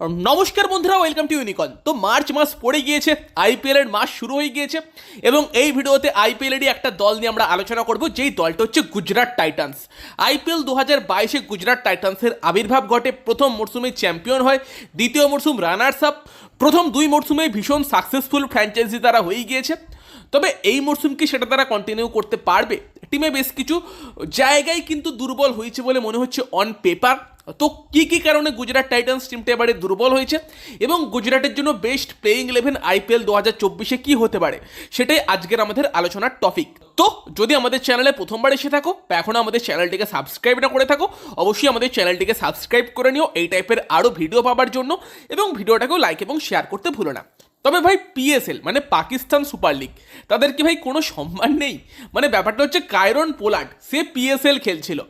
নমস্কার বন্ধুরা welcome to ইউনিকন তো মার্চ মাস পড়ে গিয়েছে আইপিএল এর মাস শুরু হয়ে গিয়েছে, এবং এই ভিডিওতে আইপিএল এরই একটা দল নিয়ে আমরা আলোচনা করব, যেই দলটা হচ্ছে গুজরাট টাইটান্স। আইপিএল দু হাজার বাইশে গুজরাট টাইটান্সের আবির্ভাব ঘটে, প্রথম মরশুমে চ্যাম্পিয়ন হয়, দ্বিতীয় মরশুম রানার্স আপ প্রথম দুই মরশুমে ভীষণ সাকসেসফুল ফ্র্যাঞ্চাইজি তারা হয়ে গিয়েছে। তবে এই মরশুম কি সেটা তারা কন্টিনিউ করতে পারবে? টিমে বেশ কিছু জায়গায় কিন্তু দুর্বল হয়েছে বলে মনে হচ্ছে অন পেপার তো কি কি কারণে গুজরাট টাইটান্স টিমটা এবারে দুর্বল হয়েছে এবং গুজরাটের জন্য বেস্ট প্লেয়িং ইলেভেন আইপিএল দু হাজার চব্বিশে কী হতে পারে, সেটাই আজকের আমাদের আলোচনার টপিক তো যদি আমাদের চ্যানেলে প্রথমবার এসে থাকো বা এখনও আমাদের চ্যানেলটিকে সাবস্ক্রাইব না করে থাকো, অবশ্যই আমাদের চ্যানেলটিকে সাবস্ক্রাইব করে নিও। এই টাইপের আরও ভিডিও পাওয়ার জন্য এবং ভিডিওটাকেও লাইক এবং শেয়ার করতে ভুলো না। তবে ভাই পিএসএল মানে পাকিস্তান সুপার লিগ, তাদের কি ভাই কোনো সম্মান নেই? মানে ব্যাপারটা হচ্ছে কায়রন পোলার্ড, সে পিএসএল খেলছিল।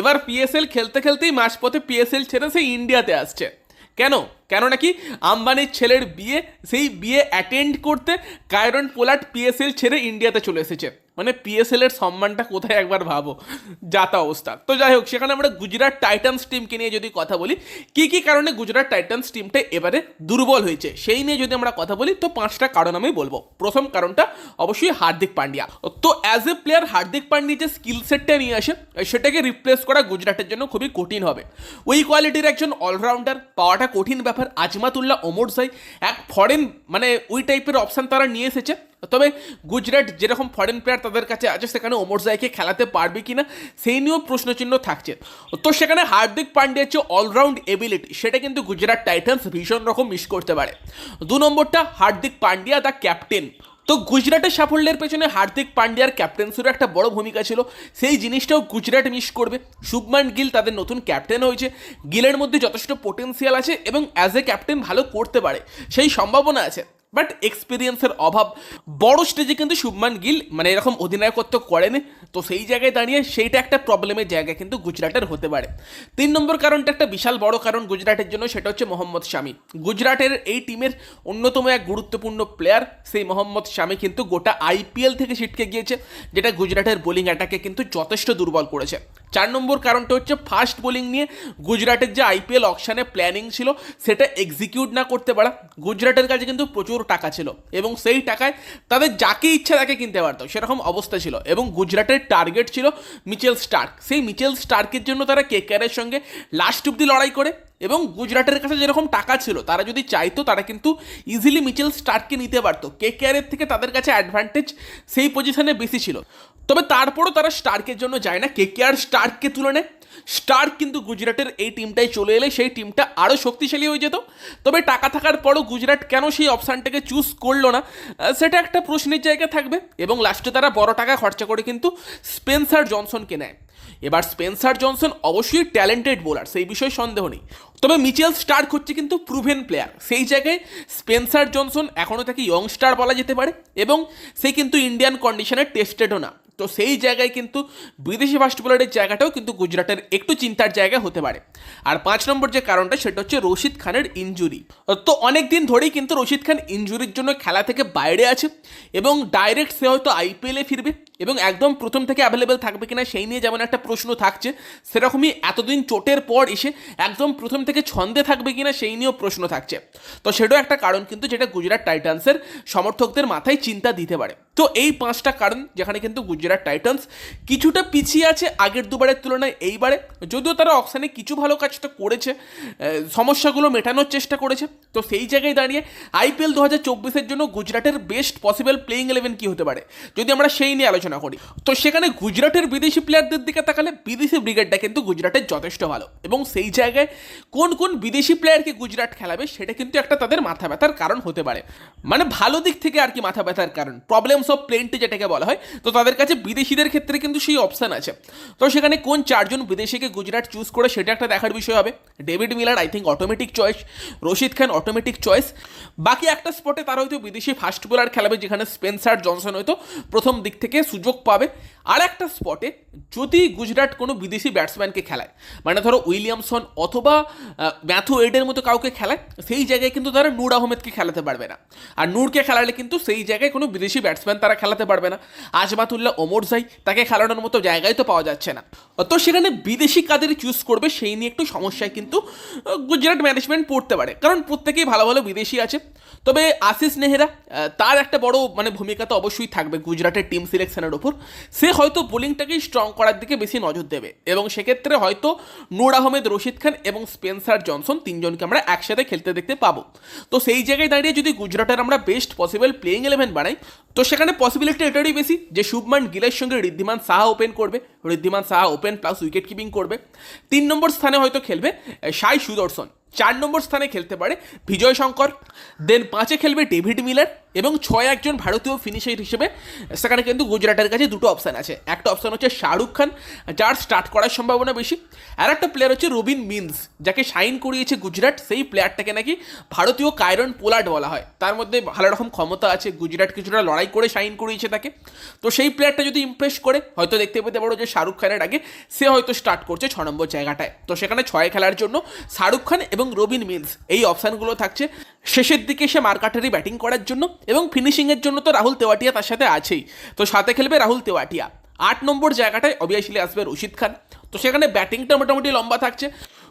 এবার পিএসএল খেলতে খেলতেই মাঝপথে পিএসএল ছেড়ে সে ইন্ডিয়াতে আসছে। কেন? কেন নাকি আম্বানির ছেলের বিয়ে, সেই বিয়ে অ্যাটেন্ড করতে কায়রন পোলার্ড পিএসএল ছেড়ে ইন্ডিয়াতে চলে এসেছে। মানে পিএসএল এর সম্মানটা কোথায় একবার ভাবো? যাতা অবস্থা। তো যাই হোক, সেখানে আমরা গুজরাট টাইটান্স টিমকে নিয়ে যদি কথা বলি, কি কি কারণে গুজরাট টাইটান্স টিমটা এবারে দুর্বল হয়েছে? সেই নিয়ে যদি আমরা কথা বলি, তো পাঁচটা কারণ আমি বলব। প্রথম কারণটা অবশ্যই হার্দিক পান্ডিয়া। তো as a player Hardik Pandya যে স্কিল সেটটা নিয়ে আসে, সেটাকে রিপ্লেস করা গুজরাটের জন্য খুবই কঠিন হবে। ওই কোয়ালিটির একজন অলরাউন্ডার পাওয়াটা কঠিন ব্যাপার, আজমাতুল্লাহ ওমর সাই এক ফরেন মানে ওই টাইপের অপশান তারা নিয়ে এসেছে। তবে গুজরাট যেরকম ফরেন প্লেয়ার তাদের কাছে আছে, সেখানে ওমর জাইকে খেলাতে পারবে কিনা, সেই নিয়েও প্রশ্নচিহ্ন থাকছে। তো সেখানে হার্দিক পান্ডিয়ার যে অলরাউন্ড এবিলিটি সেটা কিন্তু গুজরাট টাইটান্স ভীষণ রকম মিস করতে পারে। দু নম্বরটা, হার্দিক পান্ডিয়া দ্য ক্যাপ্টেন তো গুজরাটের সাফল্যের পেছনে হার্দিক পান্ডিয়ার ক্যাপ্টেন্সিরও একটা বড় ভূমিকা ছিল। সেই জিনিসটাও গুজরাট মিস করবে। শুভমান গিল তাদের নতুন ক্যাপ্টেন হয়েছে। গিলের মধ্যে যথেষ্ট পোটেন্সিয়াল আছে এবং অ্যাজ এ ক্যাপ্টেন ভালো করতে পারে। সেই সম্ভাবনা আছে। বাট এক্সপিরিয়েন্সের অভাব, বড় স্টেজে কিন্তু শুভমান গিল মানে এরকম অধিনায়কত্ব করেনি। তো সেই জায়গায় দাঁড়িয়ে সেইটা একটা প্রবলেমের জায়গা কিন্তু গুজরাটের হতে পারে। তিন নম্বর কারণটা একটা বিশাল বড় কারণ গুজরাটের জন্য, সেটা হচ্ছে মোহাম্মদ শামি। গুজরাটের এই টিমের অন্যতম এক গুরুত্বপূর্ণ প্লেয়ার সেই মোহাম্মদ শামি কিন্তু গোটা আইপিএল থেকে ছিটকে গিয়েছে, যেটা গুজরাটের বোলিং অ্যাটাকে কিন্তু যথেষ্ট দুর্বল করেছে। চার নম্বর কারণটা হচ্ছে ফাস্ট বোলিং নিয়ে গুজরাটের যে আইপিএল অকশানে প্ল্যানিং ছিল, সেটা এক্সিকিউট না করতে পারা। গুজরাটের কাছে কিন্তু প্রচুর টাকা ছিল এবং সেই টাকায় তাদের যাকে ইচ্ছা তাকে কিনতে পারতো, সেরকম অবস্থা ছিল এবং গুজরাটের টার্গেট ছিল মিচেল স্টার্ক। সেই মিচেল স্টার্কের জন্য তারা কেকেআরের সঙ্গে লাস্ট অব্দি লড়াই করে। এবং গুজরাটের কাছে যেরকম টাকা ছিল, তারা যদি চাইতো, তারা কিন্তু ইজিলি মিচেল স্টার্ককে নিতে পারতো। কেকেআরের থেকে তাদের কাছে অ্যাডভান্টেজ সেই পজিশনে বেশি ছিল। তবে তারপরও তারা স্টার্কের জন্য যায় না। কেকেআর স্টার্ককে তুলে নেয়। স্টার্ক কিন্তু গুজরাটের এই টিমটায় চলে এলে সেই টিমটা আরও শক্তিশালী হয়ে যেত। তবে টাকা থাকার পরও গুজরাট কেন সেই অপশানটাকে চুজ করল না সেটা একটা প্রশ্নের জায়গা থাকবে। এবং লাস্টে তারা বড় টাকা খরচা করে কিন্তু স্পেন্সার জনসনকে নেয়। এবার স্পেন্সার জনসন অবশ্যই ট্যালেন্টেড বোলার, সেই বিষয়ে সন্দেহ নেই। তবে মিচেল স্টার্ক হচ্ছে কিন্তু প্রুভেন প্লেয়ার। সেই জায়গায় স্পেন্সার জনসন এখনও তাকে ইয়ং স্টার বলা যেতে পারে এবং সে কিন্তু ইন্ডিয়ান কন্ডিশনে টেস্টেডও না। তো সেই জায়গায় কিন্তু বিদেশি ফাস্ট বোলারের জায়গাটাও কিন্তু গুজরাটের একটু চিন্তার জায়গা হতে পারে। আর পাঁচ নম্বর যে কারণটা, সেটা হচ্ছে রশিদ খানের ইঞ্জুরি তো অনেক দিন ধরেই কিন্তু রশিদ খান ইঞ্জুরির জন্য খেলা থেকে বাইরে আছে এবং ডাইরেক্ট সে হয়তো আইপিএলে ফিরবে। এবং একদম প্রথম থেকে অ্যাভেলেবেল থাকবে কিনা সেই নিয়ে যেমন একটা প্রশ্ন থাকছে, সেরকমই এতদিন চোটের পর এসে একদম প্রথম থেকে ছন্দে থাকবে কিনা সেই নিয়েও প্রশ্ন থাকছে। তো সেটাও একটা কারণ কিন্তু যেটা গুজরাট টাইটান্সের সমর্থকদের মাথায় চিন্তা দিতে পারে। তো এই পাঁচটা কারণ যেখানে কিন্তু গুজরাট টাইটান্স কিছুটা পিছিয়ে আছে আগের দুবারের তুলনায় এইবারে। যদিও তারা অকশানে কিছু ভালো কাজটা করেছে সমস্যাগুলো মেটানোর চেষ্টা করেছে। তো সেই জায়গায় দাঁড়িয়ে আইপিএল দু হাজার চব্বিশের জন্য গুজরাটের বেস্ট পসিবল প্লেইং ইলেভেন কী হতে পারে, যদি আমরা সেই নিয়ে আলোচনা করি। তো সেখানে গুজরাটের বিদেশি প্লেয়ারদের দিকে তাকালে বিদেশি ব্রিগেডটা কিন্তু গুজরাটের যথেষ্ট ভালো। এবং সেই জায়গায় কোন কোন বিদেশি প্লেয়ারকে গুজরাট খেলাবে সেটা কিন্তু একটা তাদের মাথা ব্যথার কারণ হতে পারে। মানে ভালো দিক থেকে আর কি মাথা ব্যথার কারণ। প্রবলেমস অফ প্লেন্টি যেটাকে বলা হয়, তো তাদের কাছে বিদেশিদের ক্ষেত্রে কিন্তু সেই অপশান আছে। তো সেখানে কোন চারজন বিদেশিকে গুজরাট চুজ করে সেটা একটা দেখার বিষয় হবে। David Miller I think automatic choice Rashid Khan automatic choice বাকি একটা স্পটে তারা হয়তো বিদেশি ফাস্ট বোলার খেলাবে, যেখানে স্পেন্সার জনসন হয়তো প্রথম দিক থেকে সুযোগ পাবে। আর একটা স্পটে যদি গুজরাট কোনো বিদেশি ব্যাটসম্যানকে খেলায় মানে ধরো উইলিয়ামসন অথবা ম্যাথু এডের মতো কাউকে খেলায়, সেই জায়গায় কিন্তু তারা নূর আহমেদকে খেলাতে পারবে না। আর নূরকে খেলালে কিন্তু সেই জায়গায় কোনো বিদেশি ব্যাটসম্যান তারা খেলাতে পারবে না। আজমাতুল্লাহ ওমর জাই তাকে খেলানোর মতো জায়গায় তো পাওয়া যাচ্ছে না। তো সেখানে বিদেশি কাদের চুজ করবে সেই নিয়ে একটু সমস্যায় কিন্তু গুজরাট ম্যানেজমেন্ট পড়তে পারে। কারণ প্রত্যেকেই ভালো ভালো বিদেশি আছে। তবে আশিস নেহরা তার একটা বড় মানে ভূমিকা তো অবশ্যই থাকবে গুজরাটের টিম সিলেকশনের ওপর সে হয়তো বোলিংটাকে স্ট্রং করার দিকে বেশি নজর দেবে। এবং সেক্ষেত্রে হয়তো নূর আহমেদ, রশিদ খান এবং স্পেন্সার জনসন তিনজনকে আমরা একসাথে খেলতে দেখতে পাবো। তো সেই জায়গায় দাঁড়িয়ে যদি গুজরাটের আমরা বেস্ট পসিবল প্লেইং ইলেভেন বানাই, তো সেখানে পসিবিলিটি এটারই বেশি যে শুভমান গিলের সঙ্গে ঋদ্ধিমান সাহা ওপেন করবে। Wriddhiman Saha open plus wicket keeping করবে। তিন নম্বর স্থানে হয়তো খেলবে সাই সুদর্শন। চার নম্বর স্থানে খেলতে পারে বিজয় শঙ্কর। দেন পাঁচে খেলবে ডেভিড মিলার। এবং ছয় একজন ভারতীয় ফিনিশার হিসেবে, সেখানে কিন্তু গুজরাটের কাছে দুটো অপশান আছে। একটা অপশান হচ্ছে শাহরুখ খান, যার স্টার্ট করার সম্ভাবনা বেশি। আর একটা প্লেয়ার হচ্ছে রবিন মিন্স, যাকে সাইন করিয়েছে গুজরাট। সেই প্লেয়ারটাকে নাকি ভারতীয় কায়রন পোলার্ড বলা হয়। তার মধ্যে ভালো রকম ক্ষমতা আছে, গুজরাট কিছুটা লড়াই করে সাইন করিয়েছে তাকে। তো সেই প্লেয়ারটা যদি ইমপ্রেস করে, হয়তো দেখতে পেতে পারো যে শাহরুখ খানের আগে সে হয়তো স্টার্ট করছে ছ নম্বর জায়গাটায়। তো সেখানে ছয় খেলার জন্য শাহরুখ খান এবং রবিন মিন্স, এই অপশানগুলো থাকছে। শেষের দিকে সে মার্কাটারি ব্যাটিং করার জন্য। এবং ফিনিশিংয়ের জন্য তো রাহুল তেওয়াটিয়া তার সাথে আছেই। তো সাথে খেলবে রাহুল তেওয়াটিয়া। আট নম্বর জায়গাটায় অবভিয়াসলি আসবে রশিদ খান। তো সেখানে ব্যাটিংটা মোটামুটি লম্বা থাকছে।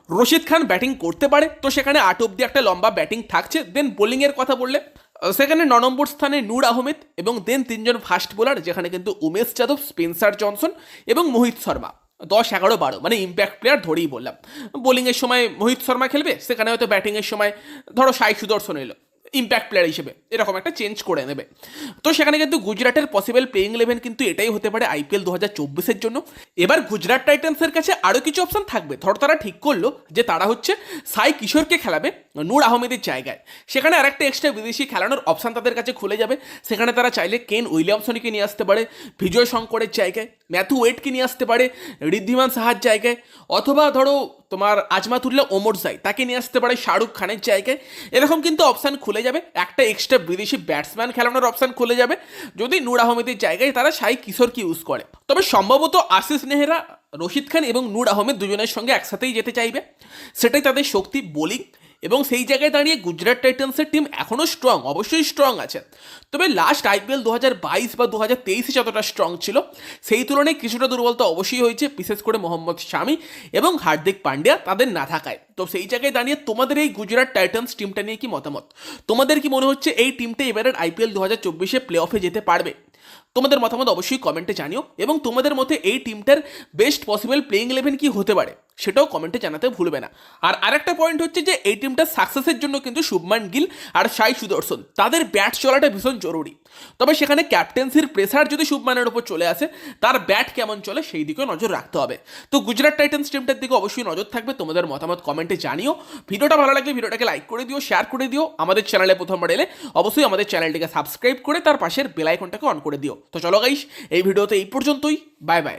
রশিদ খান ব্যাটিং করতে পারে, তো সেখানে আট অব্দি একটা লম্বা ব্যাটিং থাকছে। দেন বোলিংয়ের কথা বললে সেখানে ন নম্বর স্থানে নূর আহমেদ এবং দেন তিনজন ফাস্ট বোলার যেখানে কিন্তু উমেশ যাদব, স্পেন্সার জনসন এবং মোহিত শর্মা। দশ, এগারো, বারো মানে ইম্প্যাক্ট প্লেয়ার ধরেই বললাম। বোলিংয়ের সময় মোহিত শর্মা খেলবে, সেখানে হয়তো ব্যাটিংয়ের সময় ধরো সাই সুদর্শন এলো। ইম্প্যাক্ট প্লেয়ার হিসেবে। এরকম একটা চেঞ্জ করে নেবে। তো সেখানে কিন্তু গুজরাটের পসিবল প্লেইং ইলেভেন কিন্তু এটাই হতে পারে আইপিএল দু হাজার চব্বিশের জন্য। এবার গুজরাট টাইটান্সের কাছে আরও কিছু অপশান থাকবে। ধর তারা ঠিক করল যে তারা হচ্ছে সাই কিশোরকে খেলাবে। নূর আহমেদের জায়গায়। সেখানে আরেকটা এক্সট্রা বিদেশি খেলানোর অপশন তাদের কাছে খুলে যাবে। সেখানে তারা চাইলে কেন উইলিয়ামসনকে নিয়ে আসতে পারে বিজয় শঙ্করের জায়গায় ম্যাথু ওয়েটকে নিয়ে আসতে পারে, ঋদ্ধিমান সাহার জায়গায়, অথবা ধরো তোমার আজমাতুল্লাহ ওমর সাই তাকে নিয়ে আসতে পারে শাহরুখ খানের জায়গায়। এরকম কিন্তু অপশান খুলে যাবে। একটা এক্সট্রা বিদেশি ব্যাটসম্যান খেলানোর অপশান খুলে যাবে। যদি নূর আহমেদের জায়গায় তারা সাই কিশোরকে ইউজ করে। তবে সম্ভবত আশিস নেহরা রশিদ খান এবং নূর আহমেদ দুজনের সঙ্গে একসাথেই যেতে চাইবে। সেটাই তাদের শক্তি বোলিং এবং সেই জায়গায় দাঁড়িয়ে গুজরাট টাইটান্সের টিম এখনও স্ট্রং অবশ্যই স্ট্রং আছে। তবে লাস্ট আইপিএল দু হাজার বাইশ বা দু হাজার তেইশে যতটা স্ট্রং ছিল, সেই তুলনায় কিছুটা দুর্বলতা অবশ্যই হয়েছে, বিশেষ করে মোহাম্মদ শামি এবং হার্দিক পান্ডিয়া তাদের না থাকায়। তো সেই জায়গায় দাঁড়িয়ে তোমাদের এই গুজরাট টাইটান্স টিমটা নিয়ে কি মতামত? তোমাদের কি মনে হচ্ছে এই টিমটা এবারের আইপিএল দু হাজার চব্বিশে প্লে অফে যেতে পারবে? তোমাদের মতামত অবশ্যই কমেন্টে জানিও এবং তোমাদের মতে এই টিমটার বেস্ট পসিবল প্লেইং ইলেভেন কি হতে পারে সেটাও কমেন্টে জানাতে ভুলবে না। আর আরেকটা পয়েন্ট হচ্ছে যে এই টিমটার সাকসেসের জন্য কিন্তু শুভমান গিল আর সাই সুদর্শন, তাদের ব্যাট চলাটা ভীষণ জরুরি। তবে সেখানে ক্যাপ্টেন্সির প্রেসার যদি শুভমানের ওপর চলে আসে, তার ব্যাট কেমন চলে সেই দিকেও নজর রাখতে হবে। তো গুজরাট টাইটান্স টিমটার দিকে অবশ্যই নজর থাকবে, তোমাদের মতামত কমেন্টে জানিও। ভিডিওটা ভালো লাগলে ভিডিওটাকে লাইক করে দিও শেয়ার করে দিও। আমাদের চ্যানেলে প্রথমবার এলে অবশ্যই আমাদের চ্যানেলটিকে সাবস্ক্রাইব করে তার পাশের বেল আইকনটাকে অন করে দিও। তো চলো গাইস এই ভিডিওতে এই পর্যন্তই। Bye bye